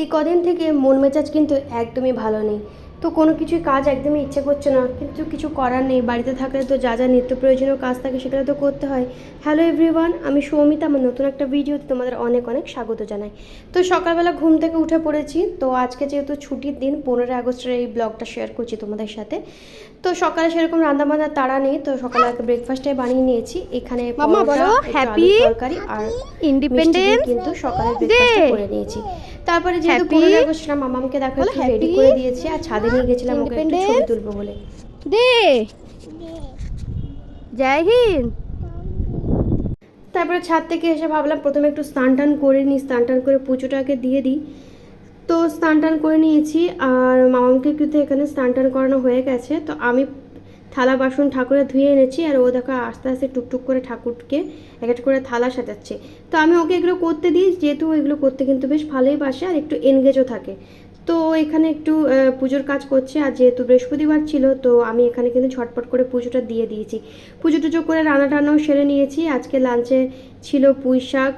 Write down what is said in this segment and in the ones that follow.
এই কদিন থেকে মন মেজাজ কিন্তু একদমই ভালো নেই। তো কোনো কিছুই কাজ একদমই ইচ্ছে করছে না। কিন্তু কিছু করার নেই। বাড়িতে থাকলে তো যা যা নিত্য প্রয়োজনীয় কাজ থাকে সেগুলো তো করতে হয়। হ্যালো এভরিওয়ান আমি সৌমিতা। আমার নতুন একটা ভিডিওতে তোমাদের অনেক অনেক স্বাগত জানাই। তো সকালবেলা ঘুম থেকে উঠে পড়েছি। তো আজকে যেহেতু ছুটির দিন পনেরোই আগস্টের এই ব্লগটা শেয়ার করছি তোমাদের সাথে। তো সকালে সেরকম রান্না বান্নার তাড়া নেই। তো সকালে আগে ব্রেকফাস্টে বানিয়ে নিয়েছি। এখানে একটু তরকারি আর কিন্তু সকালে ব্রেকফাস্টটা day। করে নিয়েছি। তারপরে যেহেতু Happy? পনেরোই আগস্ট না মামামকে দেখো একটু রেডি করে দিয়েছি আর ছাদে নিয়ে গেছিলাম ওকে একটু ছবি? তুলবো বলে। দে। জয় হিন্দ। তারপরে ছাদ থেকে এসে ভাবলাম প্রথমে একটু স্নান টান করে নিই স্নান টান করে পুজোটাকে দিয়ে দিই। তো স্নান টান করে নিয়েছি আর মামাকে কিন্তু এখানে স্নান টান করানো হয়ে গেছে। তো আমি থালা বাসন ঠাকুরে ধুয়ে এনেছি আর ও দেখো আস্তে আস্তে টুকটুক করে ঠাকুরকে এক একটা করে থালা সাজাচ্ছে। তো আমি ওকে এগুলো করতে দিই, যেহেতু এগুলো করতে কিন্তু বেশ ভালোই বাসে আর একটু এনগেজও থাকে। তো এখানে একটু পুজোর কাজ করছে আর যেহেতু বৃহস্পতিবার ছিল, তো আমি এখানে কিন্তু ঝটপট করে পুজোটা দিয়ে দিয়েছি। পুজো টুজো করে রান্না টান্নাও সেরে নিয়েছি। আজকে লাঞ্চে ছিল পুঁই শাক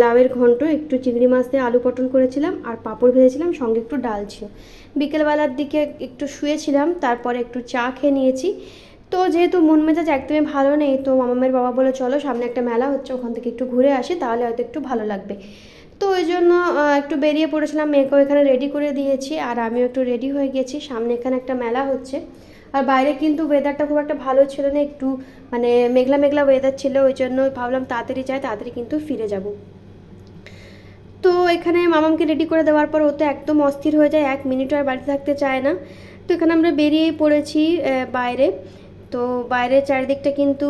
লাউয়ের ঘন্ট, একটু চিংড়ি মাছ দিয়ে আলু পটল করেছিলাম আর পাঁপড় ভেজেছিলাম, সঙ্গে একটু ডাল ছিল। বিকেলবেলার দিকে একটু শুয়েছিলাম, তারপরে একটু চা খেয়ে নিয়েছি। তো যেহেতু মন মেজাজ একদমই ভালো নেই, তো মামামের বাবা বলে চলো, সামনে একটা মেলা হচ্ছে, ওখান থেকে একটু ঘুরে আসি, তাহলে হয়তো একটু ভালো লাগবে। তো ওই জন্য একটু বেরিয়ে পড়েছিলাম, মেয়েকেও এখানে রেডি করে দিয়েছি, আর আমিও একটু রেডি হয়ে গেছি। সামনে এখানে একটা মেলা হচ্ছে। আর বাইরে কিন্তু ওয়েদারটা খুব একটা ভালো ছিল না, একটু মানে মেঘলা মেঘলা ওয়েদার ছিল, ওই জন্য ভাবলাম তাড়াতাড়ি যাই, তাড়াতাড়ি কিন্তু ফিরে যাব। তো এখানে মামামকে রেডি করে দেওয়ার পর ও তো একদম অস্থির হয়ে যায়, এক মিনিটও আর বাড়িতে থাকতে চায় না। তো এখানে আমরা বেরিয়েই পড়েছি বাইরে। তো বাইরের চারিদিকটা কিন্তু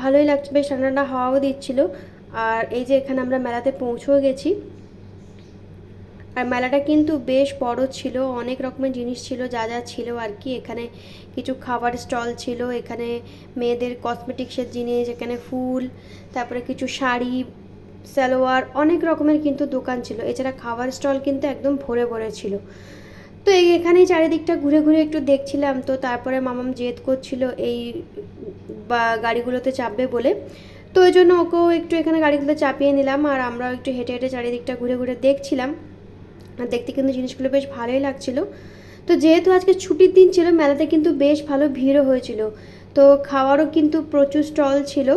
ভালোই লাগছে, বেশ ঠান্ডা ঠান্ডা হাওয়াও দিচ্ছিল। আর এই যে এখানে আমরা মেলাতে পৌঁছেও গেছি। আর মেলাটা কিন্তু বেশ বড় ছিল, অনেক রকমের জিনিস ছিল, যা যা ছিল আর কি। এখানে কিছু খাবার স্টল ছিল, এখানে মেয়েদের কসমেটিক্সের জিনিস, এখানে ফুল, তারপরে কিছু শাড়ি, সালোয়ার, অনেক রকমের কিন্তু দোকান ছিল। এছাড়া খাবার স্টল কিন্তু একদম ভরে ভরে ছিল। তো এই এখানেই চারিদিকটা ঘুরে ঘুরে একটু দেখছিলাম। তো তারপরে মামাম জেদ করছিল এই বা গাড়িগুলোতে চাপবে বলে। তো ওই জন্য ওকেও একটু এখানে গাড়িগুলো চাপিয়ে নিলাম আর আমরাও একটু হেঁটে হেঁটে চারিদিকটা ঘুরে ঘুরে দেখছিলাম। আর দেখতে কিন্তু জিনিসগুলো বেশ ভালোই লাগছিল। তো যেহেতু আজকে ছুটির দিন ছিল মেলাতে কিন্তু বেশ ভালো ভিড়ও হয়েছিল। তো খাওয়ারও কিন্তু প্রচুর স্টল ছিল।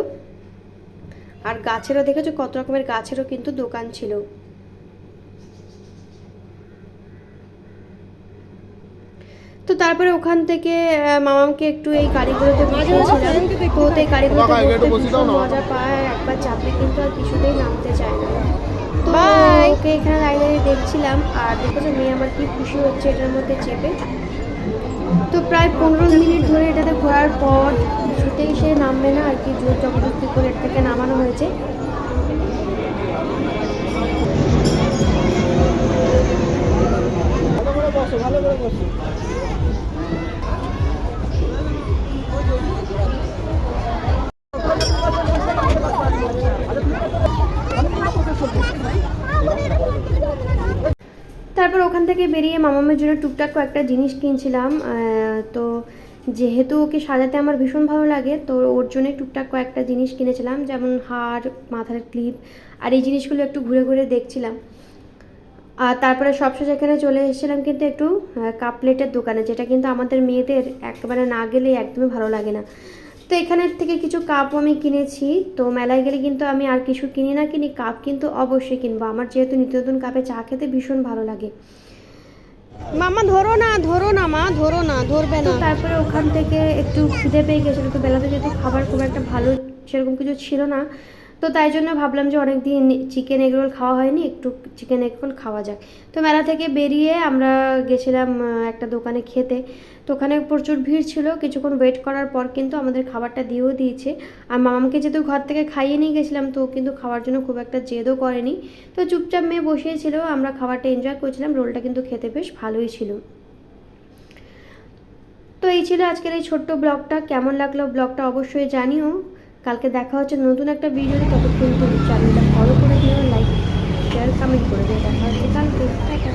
আর গাছেরও দেখেছ কত রকমের গাছেরও কিন্তু দোকান ছিল। তো তারপরে ওখান থেকে আহ, মামাকে একটু এই গাড়িগুলোতে তো এই গাড়িগুলোতে। মজা পায়। একবার চাপলে কিন্তু আর কিছুতেই নামতে চায় না। তো ওকে এখানে দেখছিলাম আর দেখেছ মেয়ে আমার কি খুশি হচ্ছে এটার মধ্যে চেপে। তো প্রায় পনেরো মিনিট ধরে এটাতে ঘোরার পর কিছুতেই সে নামবে না, আর কি জোর জবরদস্তি করে থেকে নামানো হয়েছে। ভালো করে বসো ভালো করে বসো ওখান থেকে বেরিয়ে মামামের জন্য টুকটাক কয়েকটা জিনিস কিনছিলাম তো যেহেতু ওকে সাজাতে আমার ভীষণ ভালো লাগে, তো ওর জন্য টুকটাক কয়েকটা জিনিস কিনেছিলাম, যেমন হার, মাথার ক্লিপ, আর এই জিনিসগুলো একটু ঘুরে ঘুরে দেখছিলাম। আর তারপরে সবশেষ এখানে চলে এসেছিলাম কিন্তু একটু কাপ প্লেটের দোকানে, যেটা কিন্তু আমাদের মেয়েদের একেবারে না গেলে একদমই ভালো লাগে না। তো এখানের থেকে কিছু কাপও আমি কিনেছি। তো মেলায় গেলে কিন্তু আমি আর কিছু কিনি না কিনি কাপ কিন্তু অবশ্যই কিনবো। আমার যেহেতু নিত্য নতুন কাপে চা খেতে ভীষণ ভালো লাগে। মামা ধরো না ধরো না মা ধরো না ধরবে না। তারপরে ওখান থেকে একটু খিদে পেয়ে গেছিল। তো বেলাতে যেহেতু খাবার খুব একটা ভালো সেরকম কিছু ছিল না। তো তাই জন্য ভাবলাম যে অনেক দিন চিকেন এগরোল খাওয়া হয়নি, একটু চিকেন এগরোল খাওয়া যাক। তো মেলা থেকে বেরিয়ে আমরা গেছিলাম একটা দোকানে খেতে। তো ওখানে প্রচুর ভিড় ছিল, কিছুক্ষণ ওয়েট করার পর কিন্তু আমাদের খাবারটা দিয়েও দিয়েছে। আর মামাকে যেহেতু ঘর থেকে খাইয়ে নিয়ে গেছিলাম, তো কিন্তু খাওয়ার জন্য খুব একটা জেদও করেনি। তো চুপচাপ মেয়ে বসিয়েছিল, আমরা খাবারটা এনজয় করছিলাম রোলটা কিন্তু খেতে বেশ ভালোই ছিল। তো এই ছিল আজকের এই ছোট্ট ব্লগটা। কেমন লাগল ব্লগটা অবশ্যই জানিও। কালকে দেখা হচ্ছে নতুন একটা ভিডিওতে ততক্ষণ চ্যানেলটা ফলো করে দিও লাইক শেয়ার কমেন্ট করে দিও। দেখা হচ্ছে কালকে।